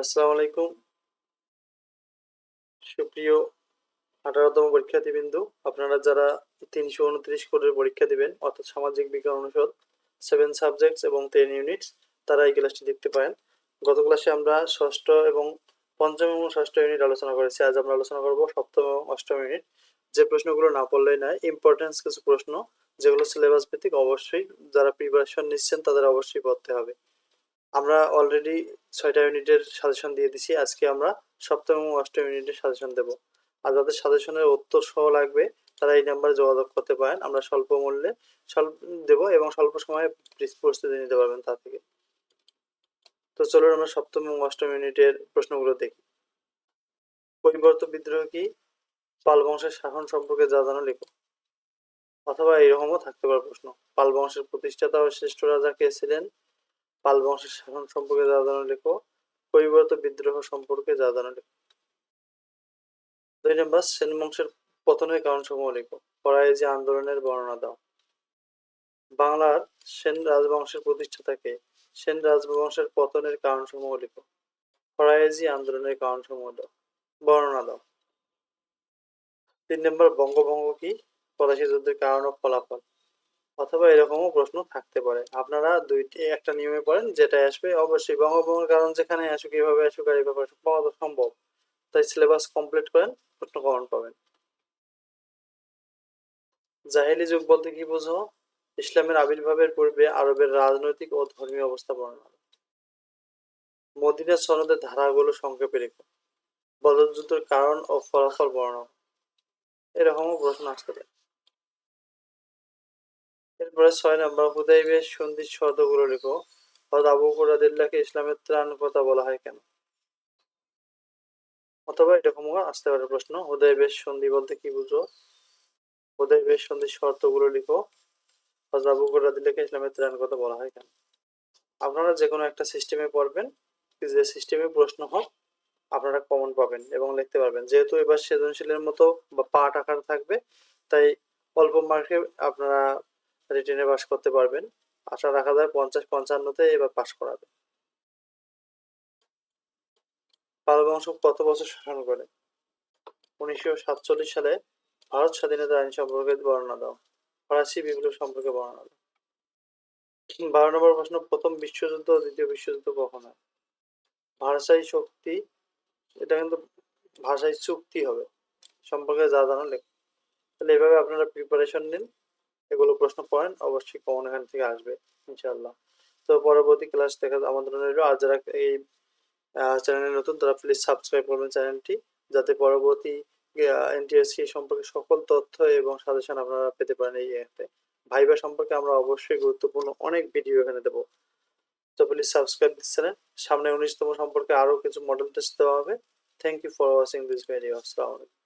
আসসালামু আলাইকুম। সুপ্রিয় আঠারোতম পরীক্ষার্থীবৃন্দু, আপনারা যারা তিনশো উনত্রিশ কোডের পরীক্ষা দিবেন, অর্থাৎ সামাজিক বিজ্ঞান অনুষদ সেভেন সাবজেক্টস এবং টেন ইউনিটস তারা এই ক্লাসটি দেখতে পারেন। গত ক্লাসে আমরা ষষ্ঠ এবং পঞ্চম এবং ষষ্ঠ ইউনিট আলোচনা করেছি। আজ আমরা আলোচনা করব সপ্তম এবং অষ্টম ইউনিট যে প্রশ্নগুলো না পড়লেই নয় ইম্পর্টেন্স কিছু প্রশ্ন, যেগুলো সিলেবাস ভিত্তিক অবশ্যই যারা প্রিপারেশন নিচ্ছেন, তাদের অবশ্যই পড়তে হবে। আমরা অলরেডি ছয়টা ইউনিটের সাজেশন দিয়ে দিছি। আজকে আমরা সপ্তম এবং অষ্টম ইউনিটের সাজেশন দেব। আর যাদের সাজেশনের উত্তর সহ লাগবে, তারা এই নাম্বারে যোগাযোগ করতে পারেন। আমরা স্বল্প মূল্যে স্বল্প দেব এবং স্বল্প সময়ে প্রস্তুতি নিতে পারবেন তা থেকে। তো চলুন আমরা সপ্তম এবং অষ্টম ইউনিটের প্রশ্নগুলো দেখি। পরিবর্ত বিদ্রোহ কি? পাল বংশের শাসন সম্পর্কে যা জানো লেখো। অথবা এরকমও থাকতে পারে প্রশ্ন। পাল বংশের প্রতিষ্ঠাতা ও শ্রেষ্ঠ রাজা কে ছিলেন? পাল বংশের শাসন সম্পর্কে যা জানো লেখো পরিবর্ত বিদ্রোহ সম্পর্কে যা জানো লেখো। দুই নম্বর, সেন বংশের পতনের কারণ সমূহ লেখো ফরাইজি আন্দোলনের বর্ণনা দাও। বাংলার সেন রাজবংশের প্রতিষ্ঠাতাকে সেন রাজবংশের পতনের কারণ সমূহ লেখো ফরাইজি আন্দোলনের কারণ সমূহ দাও। বর্ণনা দাও। তিন নম্বর, বঙ্গভঙ্গ কি? পলাশী যুদ্ধের কারণ ও ফলাফল। অথবা এরকমও প্রশ্ন থাকতে পারে। আপনারা দুইটি, একটা নিয়মে পড়েন যেটা আসবে। অবশ্যই বঙ্গভঙ্গের কারণ যেখানে আসুক এভাবে আসুক আর এভাবে আসুক, পাওয়া সম্ভব। তাই সিলেবাস কমপ্লিট করেন প্রশ্ন কমন পাবেন। জাহেলি যুগ বলতে কি বোঝো? ইসলামের আবির্ভাবের পূর্বে আরবের রাজনৈতিক ও ধর্মীয় অবস্থা বর্ণনা মদিনা সনদের ধারাগুলো সংক্ষেপে রেখো। বদর যুদ্ধের কারণ ও ফলাফল বর্ণনা। এরকমও প্রশ্ন আসতে পারে। এরপরে ছয় নম্বর হুদাইবের সন্ধির শর্তগুলো লেখো। হয়তো আবু কুরাদিল্লাহকে ইসলামের ত্রাণ কথা বলা হয় কেন? অথবা এরকমও আসতে পারে প্রশ্ন হুদাইবের সন্ধি বলতে কি বুঝো? হুদাইবের সন্ধির শর্তগুলো লিখো। হয়তো আবু কুরাদিল্লাহকে ইসলামের ত্রাণ কথা বলা হয় কেন? আপনারা যে কোনো একটা সিস্টেমে পড়বেন, যে সিস্টেমে প্রশ্ন হোক, আপনারা কমন পাবেন এবং লিখতে পারবেন। যেহেতু এবার সৃজনশীলের মতো বা পাঠ আকার থাকবে, তাই অল্প মার্কে আপনারা রিটেনে পাস করতে পারবেন। আশা রাখা যায় পঞ্চাশ পঞ্চান্নতে এবার পাস করাবে। পাল বংশ কত বছর শাসন করে? উনিশশো সাতচল্লিশ সালে ভারত স্বাধীনতা আইন সম্পর্কে বর্ণনা দাও। ফরাসি বিপ্লব সম্পর্কে বর্ণনা দাও। বারো নম্বর প্রশ্ন, প্রথম বিশ্বযুদ্ধ দ্বিতীয় বিশ্বযুদ্ধ কখন হয়? ভাষাই শক্তি, এটা কিন্তু ভাষায় চুক্তি হবে। সম্পর্কে যা জানো লেখ তাহলে এভাবে আপনারা প্রিপারেশন নিন। এগুলো প্রশ্ন পড়েন, অবশ্যই কমন এখান থেকে আসবে ইনশাল্লাহ তো পরবর্তী ক্লাস দেখা আমাদের রইল। আর যারা এই চ্যানেলে নতুন, তারা প্লিজ সাবস্ক্রাইব করবেন চ্যানেলটি যাতে পরবর্তী এনটিএসসি সম্পর্কে সকল তথ্য এবং সাজেশন আপনারা পেতে পারেন এই অ্যাপে ভাইবা সম্পর্কে আমরা অবশ্যই গুরুত্বপূর্ণ অনেক ভিডিও এখানে দেবো। তো প্লিজ সাবস্ক্রাইব দিচ্ছেন সামনে উনিশতম সম্পর্কে আরও কিছু মডেল টেস্ট দেওয়া হবে। Thank you for watching this video আসসালামু আলাইকুম।